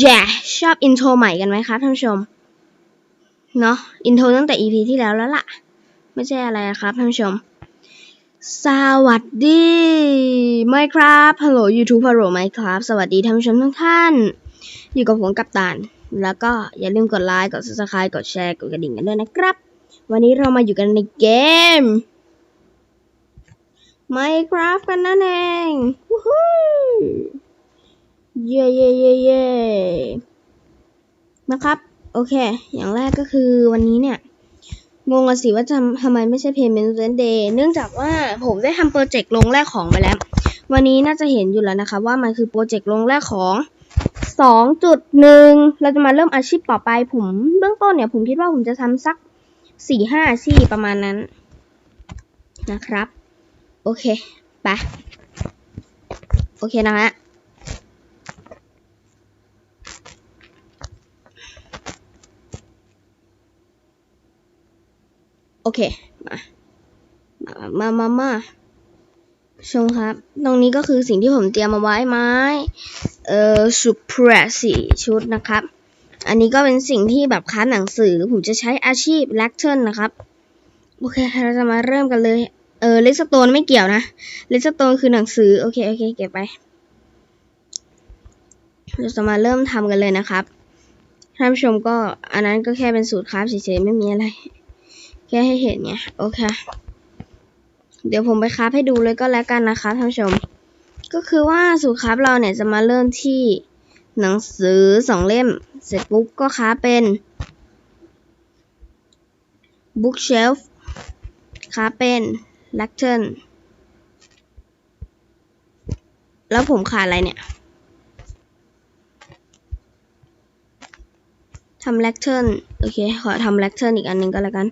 แย่ชอบอินโทรใหม่กันไหมครับท่านผู้ชม เนาะอินโทรตั้งแต่ EP ที่แล้วแล้วล่ะ ไม่ใช่อะไรครับท่านผู้ชม สวัสดีไม่ครับฮัลโหล YouTube ฮัลโหลไหมครับ สวัสดีท่านผู้ชมทุกท่าน อยู่กับผมกับตานแล้วก็อย่าลืมกดไลค์ กด subscribe กดแชร์ กดกระดิ่งกันด้วยนะครับ วันนี้เรามาอยู่กันในเกม Minecraft กันนั่นเอง วู้ฮู้ เย่เย่เย่เย่นะครับ โอเค อย่างแรกก็คือวันนี้เนี่ย งงอะสิว่าทำทำไมไม่ใช่ Payment day เนื่องจากว่าผมได้ทำโปรเจกต์ลงแรกของไปแล้ว วันนี้น่าจะเห็นอยู่แล้วนะคะ ว่ามันคือโปรเจกต์ลงแรกของ2.1 เราจะมาเริ่มอาชีพต่อไปผมเบื้องต้นเนี่ย ผมคิดว่าผมจะทำสัก 4-5อาชีพประมาณนั้นนะครับ โอเค ไป โอเคนะฮะ เค มา มา มา มาชมครับ ตรงนี้ก็คือสิ่งที่ผมเตรียมมาไว้ไม้ เอ่อสุพรสีชุดนะครับ อันนี้ก็เป็นสิ่งที่แบบค้านหนังสือ ผมจะใช้อาชีพแลกเทิลนะครับ โอเค เราจะมาเริ่มกันเลย เออเลสโตนไม่เกี่ยวนะเลสโตนคือหนังสือ โอเค โอเค เก็บไป เราจะมาเริ่มทำกันเลยนะครับ ท่านผู้ชมก็อันนั้นก็แค่เป็นสูตรคราฟเฉยๆไม่มีอะไร แค่ให้เห็นไงโอเค เดี๋ยวผมไปคราฟให้ดูเลยก็แล้วกันนะคะท่านผู้ชม ก็คือว่าสูตรคราฟเราเนี่ยจะมาเริ่มที่หนังสือสองเล่ม เสร็จปุ๊บก็คราฟเป็น bookshelf คราฟเป็น lectern แล้วผมขาดอะไรเนี่ยทำ lectern โอเค ขอทำ lectern อีกอันหนึ่งก็แล้วกัน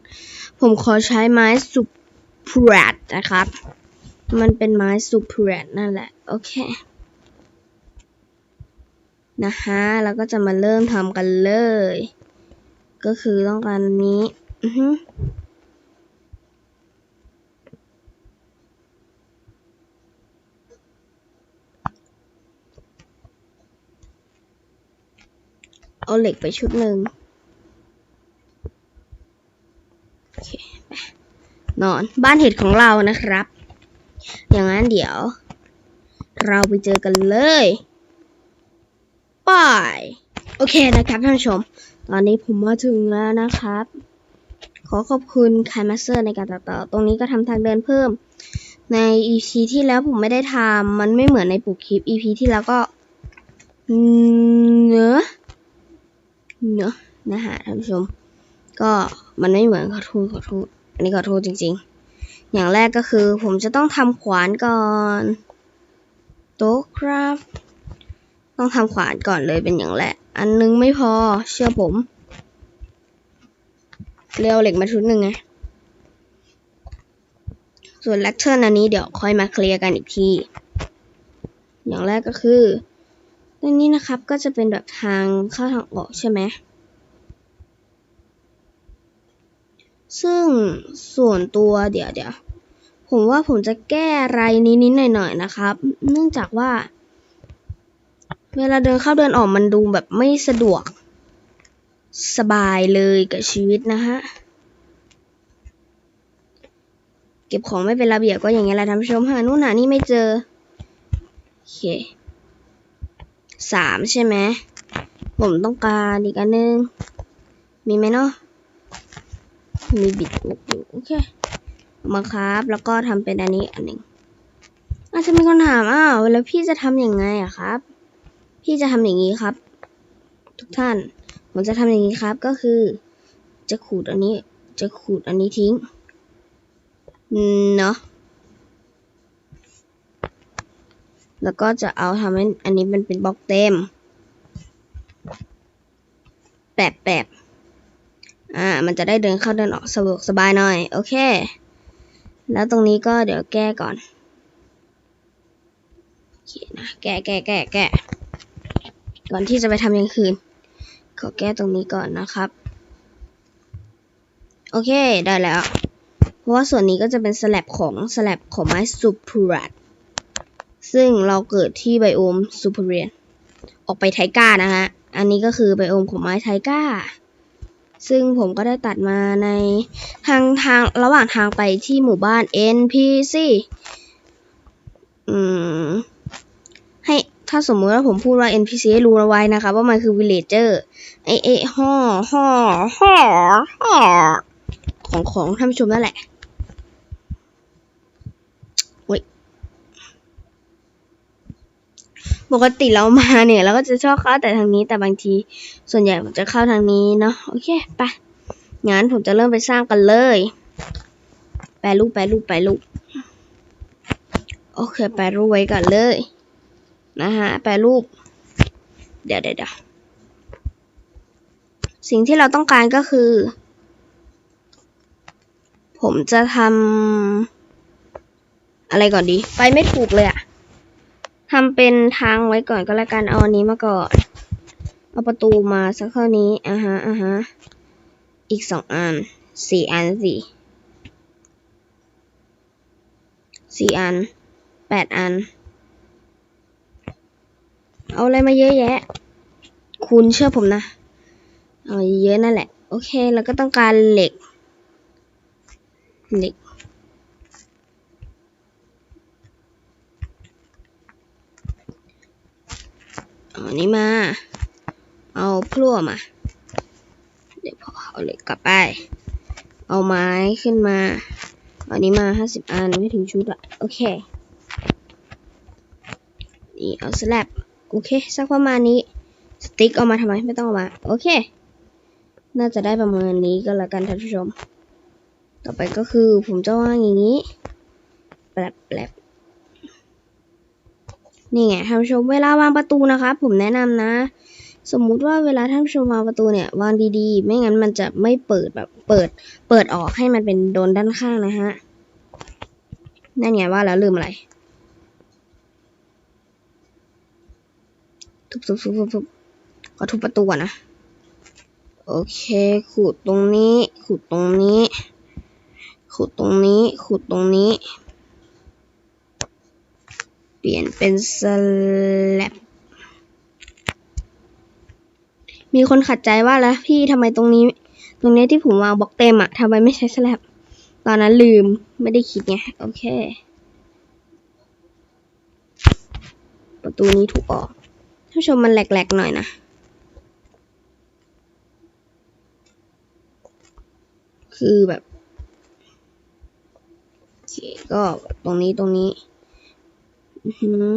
ผมขอใช้ไม้ suprat นะครับ มันเป็นไม้ suprat นั่นแหละ โอเค นะฮะแล้วก็จะมาเริ่มทำกันเลย ก็คือต้องการนนี้อือฮึเอาเหล็กไปชุดหนึ่งโอเคไปน อน บ้านเห็ดของเรานะครับ อย่างนั้นเดี๋ยว เราไปเจอกันเลยไปโอเคนะครับท่านผู้ชม ตอนนี้ผมมาถึงแล้วนะครับ ขอขอบคุณคายมาสเตอร์ในการตัดต่อ ตรงนี้ก็ทำทางเดินเพิ่ม ใน EP ที่แล้วผมไม่ได้ทำมันไม่เหมือนในปกคลิป EP ที่แล้วก็เนื้อเนื้อนะฮะท่านผู้ชม ก็มันไม่เหมือนขอโทษขอโทษ อันนี้ขอโทษจริง ๆ อย่างแรกก็คือผมจะต้องทำขวานก่อนโต๊ะครับ ต้องทำขวานก่อนเลยเป็นอย่างแรก อันนึงไม่พอเชื่อผม เร็วเหล็กมาชุดหนึ่งไง ส่วนเลคเชอร์อันนี้เดี๋ยวค่อยมาเคลียร์กันอีกที อย่างแรกก็คือตรงนี้นะครับก็จะเป็นแบบทางเข้าทางออกใช่ไหม ซึ่งส่วนตัวเดี๋ยวเดี๋ยวผมว่าผมจะแก้อะไรนิดๆหน่อยๆนะครับ เนื่องจากว่า เวลาเดินเข้าเดินออกมันดูแบบไม่สะดวก สบายเลยกับชีวิตนะฮะ เก็บของไม่เป็นระเบียบก็อย่างเงี้ยแหละท่านผู้ชมหานู่นหานี่ไม่เจอ โอเคสามใช่ไหม ผมต้องการอีกอันนึง มีไหมเนาะ มีบิดอยู่โอเคมาครับ แล้วก็ทำเป็นอันนี้อันหนึ่งอาจจะมีคนถามอ้าวแล้วพี่จะทำยังไงอะครับ พี่จะทำอย่างนี้ครับ ทุกท่าน ผมจะทำอย่างนี้ครับก็คือ จะขูดอันนี้ จะขูดอันนี้ทิ้งเนาะแล้วก็จะเอาทำให้อันนี้มันเป็นบล็อกเต็มแปบแปบ อ่า มันจะได้เดินเข้าเดินออกสะดวกสบายหน่อย โอเค แล้วตรงนี้ก็เดี๋ยวแก้ก่อนโอเคนะ แก้แก้แก้แก้ก่อนที่จะไปทำอย่างคืน ขอแก้ตรงนี้ก่อนนะครับ โอเค ได้แล้ว เพราะว่าส่วนนี้ก็จะเป็นสลับของสลับของไม้ซูเปอร์ซึ่งเราเกิดที่ไบโอมซูเปอร์เรียน ออกไปไทก้านะฮะ อันนี้ก็คือไบโอมของไม้ไทก้า ซึ่งผมก็ได้ตัดมาในทางทางระหว่างทางไปที่หมู่บ้าน NPC อืม ให้ถ้าสมมติว่าผมพูดว่า NPC ให้รู้เอาไว้นะคะว่ามันคือ villager ไอเอะห่อห่อห่อห่อของของท่านผู้ชมนั่นแหละโอ้ย ปกติเรามาเนี่ยเราก็จะชอบเข้าแต่ทางนี้ แต่บางทีส่วนใหญ่ผมจะเข้าทางนี้เนาะโอเคไปงั้นผมจะเริ่มไปสร้างกันเลย แปลรูปแปลรูปแปลรูปโอเคแปลรูปไว้ก่อนเลยนะฮะแปลรูปเดี๋ยวเดี๋ยวเดี๋ยวสิ่งที่เราต้องการก็คือ ผมจะทำอะไรก่อนดี ไปไม่ถูกเลยอะ ทำเป็นทางไว้ก่อนก็แล้วกันเอาอันนี้มาก่อน เอาประตูมาสักเท่านี้อ่าฮะอ่าฮะอีกสองอันสี่อันสี่สี่อันแปดอัน เอาอะไรมาเยอะแยะ คุณเชื่อผมนะ เอาเยอะนั่นแหละ โอเค แล้วก็ต้องการเหล็กเหล็ก เอาอันนี้มา เอาพลั่วมา เดี๋ยวพอเอาเหล็กกลับไป เอาไม้ขึ้นมาอาอันนี้มาห้าสิบอันไม่ถึงชุดอะโอเค นี่เอาสลับโอเคสักประมาณนี้ สติ๊กเอามาทำไมไม่ต้องเอามา โอเค น่าจะได้ประมาณนี้ก็แล้วกันท่านผู้ชม ต่อไปก็คือผมจะวางอย่างนี้แปลบแปลบ นี่ไงท่านผู้ชมเวลาวางประตูนะครับผมแนะนำนะ สมมุติว่าเวลาท่านผู้ชมวางประตูเนี่ยวางดีๆ ไม่งั้นมันจะไม่เปิดแบบเปิด เปิดออกให้มันเป็นโดนด้านข้างนะฮะนั่นไงว่าแล้วลืมอะไรทุบทุบทุบทุบทุบขอทุบประตูนนะ โอเคขูดตรงนี้ขูดตรงนี้ขูดตรงนี้ขูดตรงนี้ เปลี่ยนเป็นสลับมีคนขัดใจว่าแล้วพี่ทำไมตรงนี้ ตรงนี้ที่ผมวางบล็อกเต็มอะทำไมไม่ใช้สลับตอนนั้นลืมไม่ได้คิดไงโอเค ประตูนี้ถูกออกท่านชมมันแหลกๆหน่อยนะคือแบบโอเคก็ตรงนี้ตรงนี้ หือ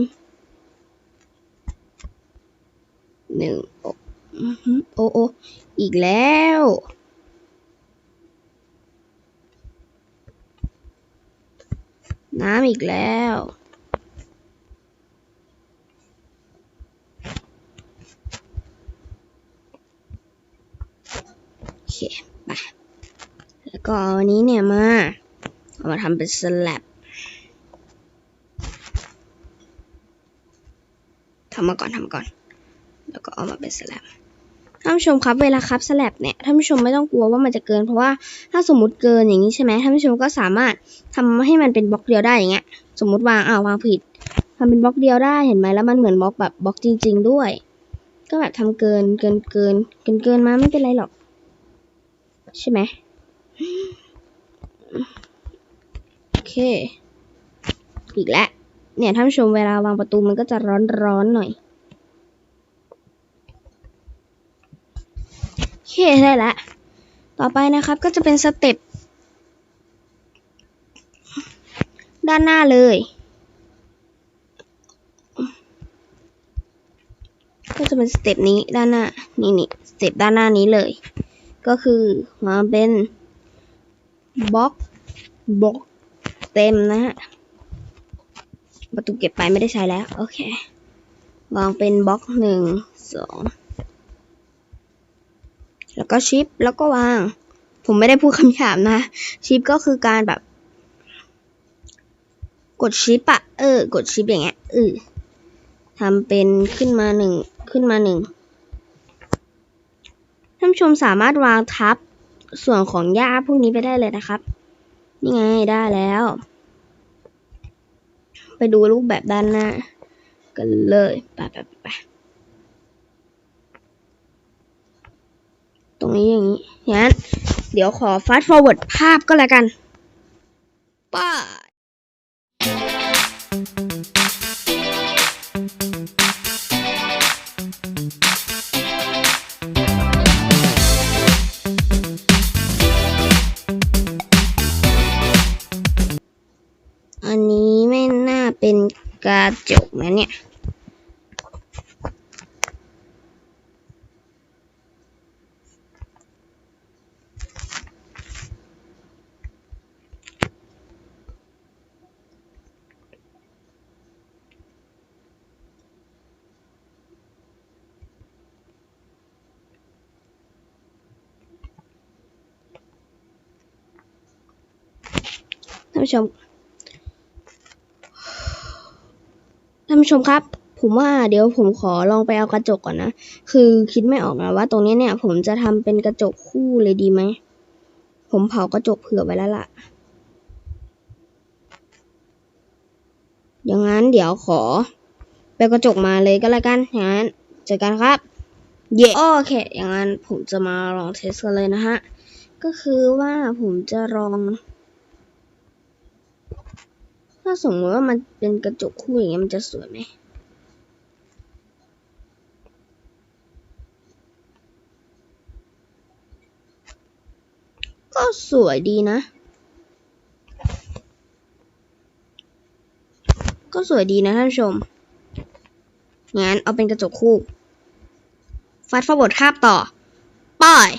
หนึ่งโออือหือโอโออีกแล้ว น้ำอีกแล้ว โอเคไปแล้วก็อันนี้เนี่ยมา เอามาทำเป็นสลับำมาก่อนทำมาก่อน แล้วก็เอามาเป็นสลับท่านผู้ชมครับเวลาครับสลับเนี่ยท่านผู้ชมไม่ต้องกลัวว่ามันจะเกิน เพราะว่าถ้าสมมติเกินอย่างนี้ใช่ไหมท่านผู้ชมก็สามารถทำให้มันเป็นบล็อกเดียวได้อย่างเงี้ย สมมติวางอ้าววางผิดทำเป็นบล็อกเดียวได้เห็นไหมแล้วมันเหมือนบล็อกแบบบล็อกจริง ๆ ด้วย ก็แบบทำเกินเกินเกินเกินเกินมาไม่เป็นไรหรอก ใช่ไหมโอเค อีกแล้ว เนี่ยท่านผู้ชมเวลาวางประตูมันก็จะร้อนร้อนๆหน่อยโอเคได้ละ ต่อไปนะครับก็จะเป็นสเต็ปด้านหน้าเลย ก็จะเป็นสเต็ปนี้ด้านหน้า นี่นี่สเต็ปด้านหน้านี้เลย ก็คือมาเป็นบล็อกบล็อกเต็มนะฮะ ประตูเก็บไปไม่ได้ใช้แล้ว โอเควางเป็นบล็อกหนึ่งสองแล้วก็ชิปแล้วก็วาง ผมไม่ได้พูดคำหยาบนะ ชิปก็คือการแบบ กดชิปอะเออ กดชิปอย่างเงี้ยเออทำเป็นขึ้นมาหนึ่งขึ้นมาหนึ่งท่านชมสามารถวางทับส่วนของหญ้าพวกนี้ไปได้เลยนะครับ นี่ไงได้แล้ว ไปดูรูปแบบด้านหน้า กันเลยไปไปไปตรงนี้อย่างนี้งั้น เดี๋ยวขอฟาสต์ฟอร์เวิร์ดภาพก็แล้วกันป้า เป็นกระจกนะเนี่ย ท่าน ผู้ชมท่านผู้ชมครับ ผมว่าเดี๋ยวผมขอลองไปเอากระจกก่อนนะ คือคิดไม่ออกนะว่าตรงนี้เนี่ย ผมจะทำเป็นกระจกคู่เลยดีไหม ผมเผากระจกเผื่อไว้แล้วล่ะ อย่างนั้นเดี๋ยวขอ ไปกระจกมาเลยก็แล้วกัน อย่างนั้นเจอกันครับ เย่โอเค อย่างนั้นผมจะมาลองเทสกันเลยนะฮะ ก็คือว่าผมจะลองาสมมติว่ามันเป็นกระจกคู่อย่างเงี้ยมันจะสวยไหมก็สวยดีนะ ก็สวยดีนะท่านผู้ชม งั้นเอาเป็นกระจกคู่ ฟาดฟอร์วดคาบต่อป้าย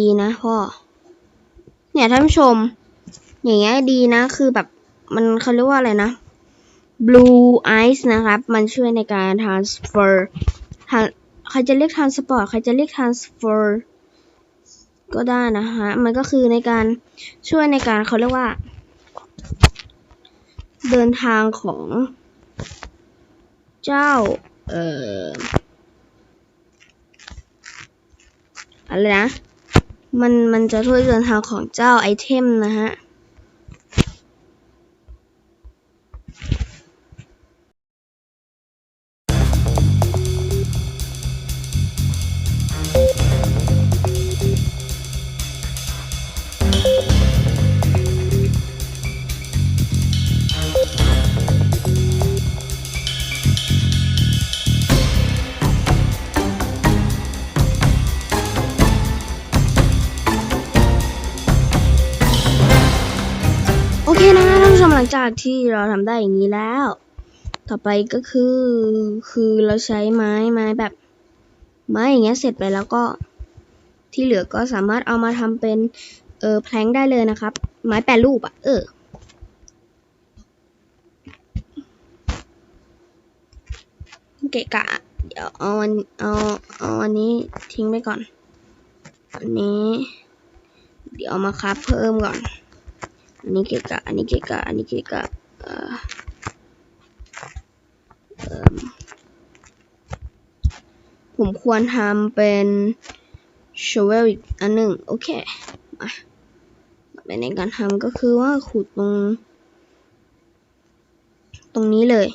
ดีๆ นะพ่อ เนี่ยท่านผู้ชม อย่างเงี้ยดีนะ คือแบบมันเขาเรียกว่าอะไรนะ blue ice นะครับ มันช่วยในการ transfer ทาใครจะเรียก transport ใครจะเรียก transfer ก็ได้นะฮะ มันก็คือในการช่วยในการเขาเรียกว่า เดินทางของเจ้า เอ่อ อะไรนะ มันมันจะช่วยเดินทางของเจ้าไอเทมนะฮะ ที่เราทำได้อย่างนี้แล้ว ต่อไปก็คือ คือเราใช้ไม้ไม้แบบไม้อย่างเงี้ยเสร็จไปแล้วก็ที่เหลือก็สามารถเอามาทำเป็นเออแพลงได้เลยนะครับ ไม้แปรรูปอะเออเกะกะ เดี๋ยวเอาอันเอาเอาอันนี้ทิ้งไปก่อน อันนี้ เดี๋ยวมาคับเพิ่มก่อน อันนี้เกะกะอันนี้เกะกะอันนี้เกะกะเอ่อผมควรทำเป็นชเวลอีกอันหนึ่งโอเคมาไปในการทำก็คือว่าขุดตรง ตรงนี้เลย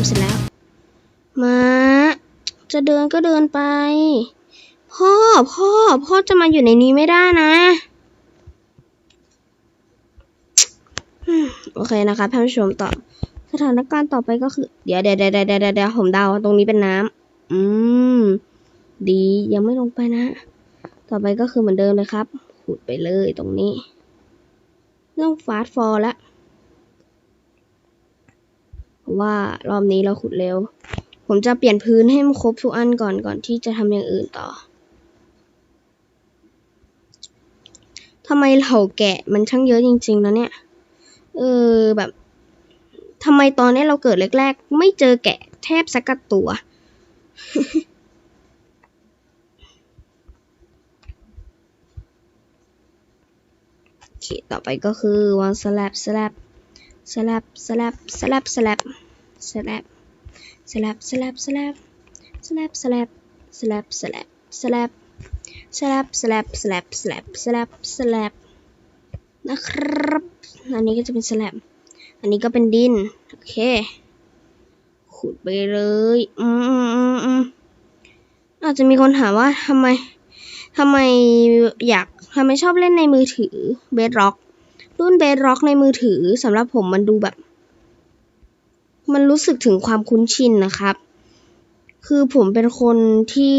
อเคท่านผู้ชมเสร็จแล้ว มาจะเดินก็เดินไป พ่อพ่อ พ่อจะมาอยู่ในนี้ไม่ได้นะอืมโอเคนะคะท่านผู้ชมต่อสถานการณ์ต่อไปก็คือ เดี๋ยวเดี๋ยวเดี๋ยวเดี๋ยวเดี๋ยวเดี๋ยวผมเดาตรงนี้เป็นน้ำอืม ดียังไม่ลงไปนะ ต่อไปก็คือเหมือนเดิมเลยครับขุดไปเลยตรงนี้เรื่องฟาสต์ฟอร์แล้ว ว่ารอบนี้เราขุดเร็ว ผมจะเปลี่ยนพื้นให้มันครบทุกอันก่อนก่อนที่จะทำอย่างอื่นต่อทำไมเหล่าแกะมันช่างเยอะจริงๆนะเนี่ย เออแบบทำไมตอนนี้เราเกิดแรกๆ ไม่เจอแกะแทบสักตัว โอเค ต่อไปก็คือวางสลับสลับสลับสลับสลับสลับ สลับสลับสลับสลับสลับสลับสลับสลับสลับสลับสลับสลับสลับสลับสลับนะครับ อันนี้ก็จะเป็นสลับอันนี้ก็เป็นดิน โอเค ขุดไปเลย อืมอืมอืมอาจจะมีคนถามว่าทำไมทำไมอยากทำไมชอบเล่นในมือถือเบสร็อกรุ่นเบสร็อกในมือถือสำหรับผมมันดูแบบ มันรู้สึกถึงความคุ้นชินนะครับ คือผมเป็นคนที่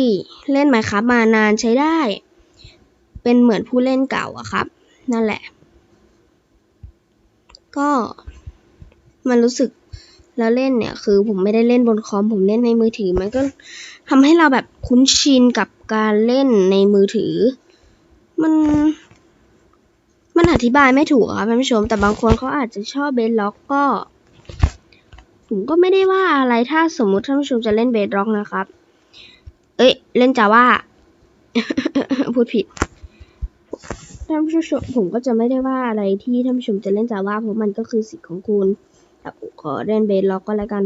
เล่น Minecraft มานานใช้ได้ เป็นเหมือนผู้เล่นเก่าอะครับ นั่นแหละ ก็มันรู้สึกแล้วเล่นเนี่ยคือผมไม่ได้เล่นบนคอมผมเล่นในมือถือ มันก็ทำให้เราแบบคุ้นชินกับการเล่นในมือถือ มัน มันอธิบายไม่ถูกครับท่านผู้ชม แต่บางคนเขาอาจจะชอบเบสล็อกก็ ผมก็ไม่ได้ว่าอะไรถ้าสมมุติท่านผู้ชมจะเล่นเบสล็อกนะครับ เอ้ย เล่นจาว่า พูดผิดท่านผู้ชมผมก็จะไม่ได้ว่าอะไรที่ท่านผู้ชมจะเล่นจาว่าเพราะมันก็คือสิทธิ์ของคุณแต่ผมขอเล่นเบสล็อกก็แล้วกัน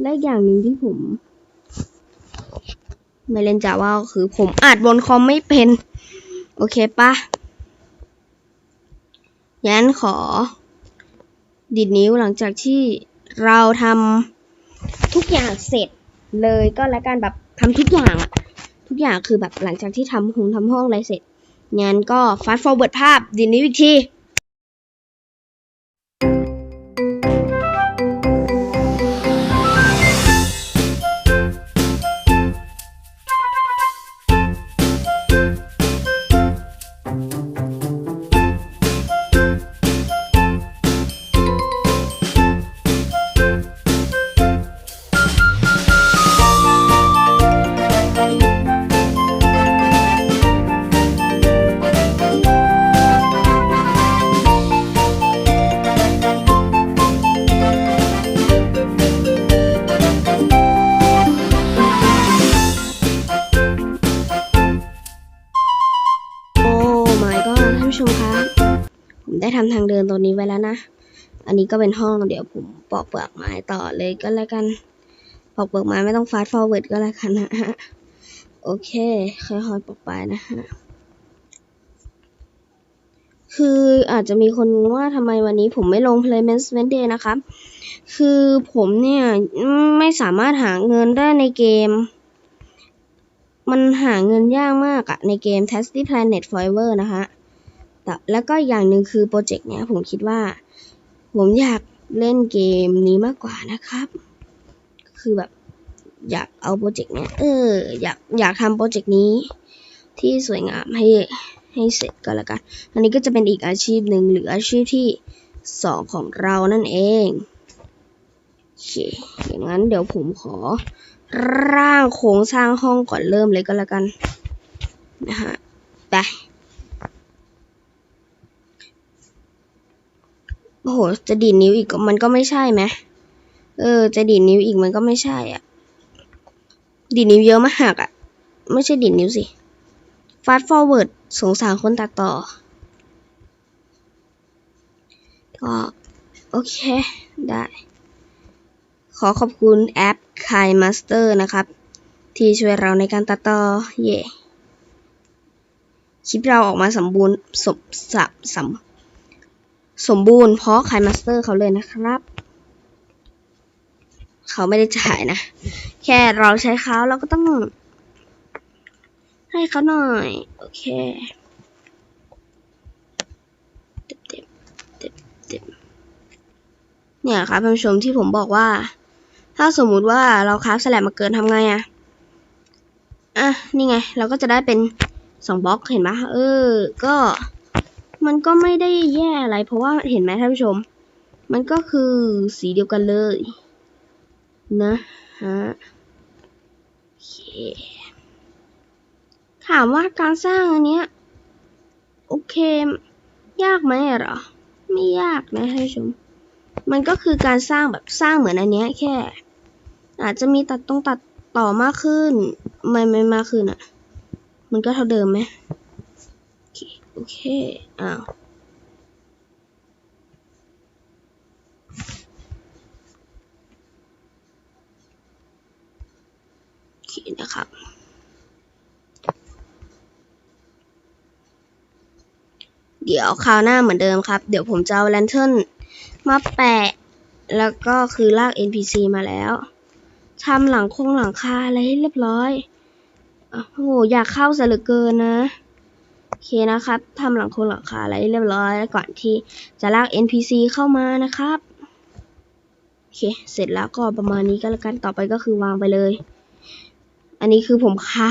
และอีกอย่างหนึ่งที่ผม ไม่เล่นจาว่าคือผมอาจบนคอมไม่เป็น โอเคปะงั้นขอ ดิดนิ้วหลังจากที่ เราทำทุกอย่างเสร็จเลยก็แล้วกันแบบทำทุกอย่างอะทุกอย่างคือแบบหลังจากที่ทำหงทำห้องอะไรเสร็จงั้นก็ฟาสต์ฟอร์เวิร์ดภาพดีนี้วอีกที อันนี้ก็เป็นห้องเดี๋ยวผมปอกเปลือกไม้ต่อเลยก็แล้วกัน ปอกเปลือกไม้ไม่ต้อง fast forward ก็แล้วกันนะฮะ โอเค ค่อยๆปอกไปนะฮะ คืออาจจะมีคนว่าทำไมวันนี้ผมไม่ลง Placement Day นะครับ คือผมเนี่ยไม่สามารถหาเงินได้ในเกม มันหาเงินยากมากอะในเกม Tasty Planet Forever นะฮะแต่แล้วก็อย่างหนึ่งคือโปรเจกต์เนี้ยผมคิดว่า ผมอยากเล่นเกมนี้มากกว่านะครับ คือแบบอยากเอาโปรเจกต์เนี้ยเออ อยากอยากทำโปรเจกต์นี้ ที่สวยงามให้ให้เสร็จก็แล้วกัน อันนี้ก็จะเป็นอีกอาชีพหนึ่งหรืออาชีพที่สองของเรานั่นเองโอเคอย่างนั้นเดี๋ยวผมขอ ร่างโครงสร้างห้องก่อนเริ่มเลยก็แล้วกันนะฮะไป อ้โห จะดีดนิ้วอีกมันก็ไม่ใช่ไหมเออ จะดีดนิ้วอีกมันก็ไม่ใช่อะ ดีดนิ้วเยอะมากอะ ไม่ใช่ดีดนิ้วสิ fast forward สงสารคนตัดต่อ ก็ โอเค ได้ ขอขอบคุณแอป k i Master นะครับ ที่ช่วยเราในการตัดต่อ เย่คลิปเราออกมาสมบูรณ์สมสับสม สมบูรณ์เพราะ k i Master เขาเลยนะครับ เขาไม่ได้จ่ายนะ แค่เราใช้เขาเราก็ต้อง ให้เขาหน่อย โอเคเต็มเต็มเต็มเต็มเนี่ยครับท่านผู้ชมที่ผมบอกว่า ถ้าสมมุติว่าเราคราฟสแลบมาเกินทำไงอะอะ นี่ไง เราก็จะได้เป็นสองบล็อกเห็นไหมเออ ก็ มันก็ไม่ได้แย่อะไร เพราะว่าเห็นไหมท่านผู้ชม มันก็คือสีเดียวกันเลย นะฮะโอเคถามว่าการสร้างอันเนี้ยโอเค ยากไหมหรอ ไม่ยากนะท่านผู้ชม มันก็คือการสร้างแบบสร้างเหมือนอันเนี้ยแค่ อาจจะมีตัดตรงตัดต่อมากขึ้น ไม่ไม่มากขึ้นอะ่ะ มันก็เท่าเดิมไหม โอเค อ้าวโอเคนะครับ เดี๋ยวคราวหน้าเหมือนเดิมครับ เดี๋ยวผมจะเอาแลนเทิร์นมาแปะ แล้วก็คือลาก NPC มาแล้วทำหลังคงหลังคาอะไรให้เรียบร้อย โอ้โห อยากเข้าซะเหลือเกินนะ เคนะครับทำหลังคงหลังคาอะไรเรียบร้อยก่อนที่จะลาก NPC เข้ามานะครับโอเค เสร็จแล้วก็ประมาณนี้ก็แล้วกันต่อไปก็คือวางไปเลย อันนี้คือผมค้า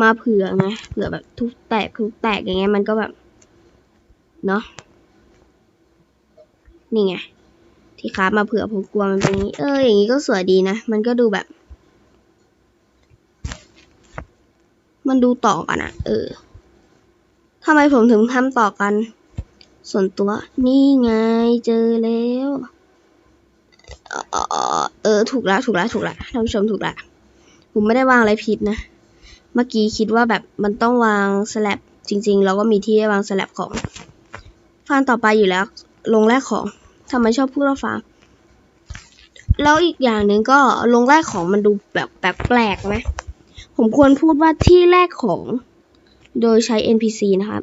มาเผื่อไงเผื่อแบบทุกแตกทุกแตกอย่างเงี้ยมันก็แบบเนาะนี่ไงที่ครามาเผื่อผมกลัวมันเป็นอย่างนี้ เอออย่างนี้ก็สวยดีนะ มันก็ดูแบบ มันดูต่อกันอะเออ ทำไมผมถึงทำต่อกัน ส่วนตัว นี่ไงเจอแล้วเออเออเออ ถูกละถูกละถูกละท่านผู้ชมถูกละผมไม่ได้วางอะไรผิดนะ เมื่อกี้คิดว่าแบบมันต้องวางสลับจริง ๆ เราก็มีที่ให้วางสลับของฟานต่อไปอยู่แล้ว ลงแรกของทำไมชอบพูดว่าฟาร์มแล้วอีกอย่างหนึ่งก็ลงแรกของมันดูแบบแปลกๆไหมผมควรพูดว่าที่แรกของ โดยใช้ NPC นะครับ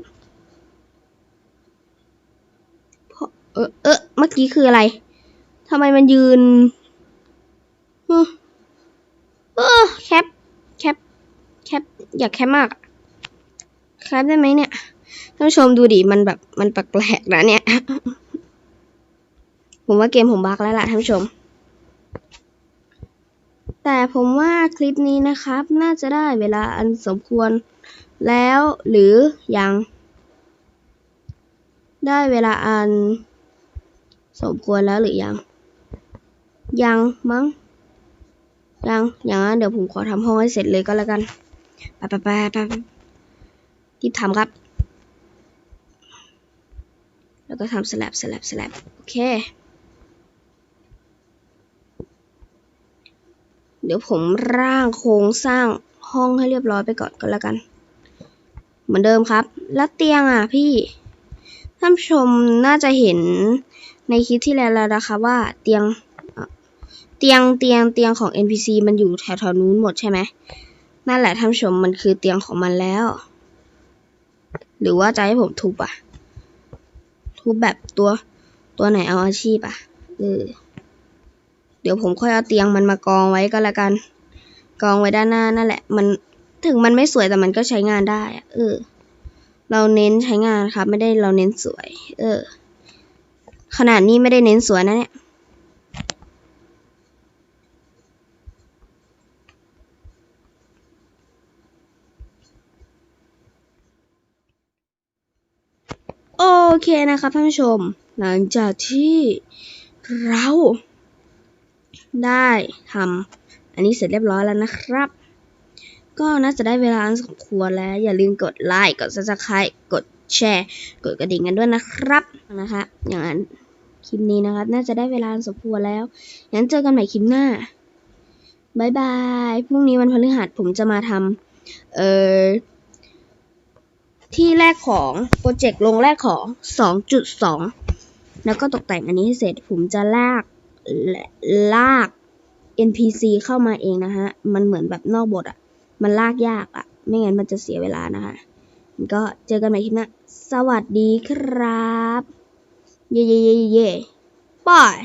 เพราะเออเออเมื่อกี้คืออะไรทำไมมันยืนเออแคป แคป แคป อยากแคปมากแคปได้ไหมเนี่ยท่านผู้ชมดูดิ มันแบบ มันแปลกๆนะเนี่ย ผมว่าเกมผมบักแล้วล่ะท่านผู้ชม แต่ผมว่าคลิปนี้นะครับ น่าจะได้เวลาอันสมควร แล้วหรือยัง ได้เวลาอัน สมควรแล้วหรือยัง ยังมั้ง ยัง อย่างนั้นเดี๋ยวผมขอทำห้องให้เสร็จเลยก็แล้วกัน ไปไปไปไปไปรีบทำครับ แล้วก็ทำสลับสลับสลับโอเค เดี๋ยวผมร่างโครงสร้างห้องให้เรียบร้อยไปก่อนก็แล้วกัน เหมือนเดิมครับ แล้วเตียงอะพี่ ท่านชมน่าจะเห็นในคลิปที่แล้วแล้วนะคะว่าเตียงเตียงเตียงเตียงของ NPC มันอยู่แถวๆนู้นหมดใช่ไหมนั่นแหละท่านชมมันคือเตียงของมันแล้ว หรือว่าจะให้ผมทุบอะ ทุบแบบตัวตัวไหนเอาอาชีพอะเออเดี๋ยวผมค่อยเอาเตียงมันมากองไว้ก็แล้วกัน กองไว้ด้านหน้านั่นแหละ มัน ถึงมันไม่สวยแต่มันก็ใช้งานได้อเออ เราเน้นใช้งานครับ ไม่ได้เราเน้นสวย เออ ขนาดนี้ไม่ได้เน้นสวยนะเนี่ยโอเคนะครับท่านผู้ชม หลังจากที่เราได้ทำอันนี้เสร็จเรียบร้อยแล้วนะครับ ก็น่าจะได้เวลาอันสมควรแล้ว อย่าลืมกดไลค์ กด subscribe กดแชร์ กดกระดิ่งกันด้วยนะครับนะคะ อย่างนั้นคลิปนี้นะครับ น่าจะได้เวลาอันสมควรแล้วงั้นเจอกันใหม่คลิปหน้าบายบายพรุ่งนี้วันพฤหัสผมจะมาทำเอ่อที่แรกของโปรเจกต์ลงแรกของ 2.2 แล้วก็ตกแต่งอันนี้ให้เสร็จผมจะลากและลาก NPC เข้ามาเองนะฮะ มันเหมือนแบบนอกบทอะ มันลากยากอะไม่งั้นมันจะเสียเวลานะคะก็เจอกันใหม่คลิปหน้า สวัสดีครับ เย่เย่เย่เย่บาย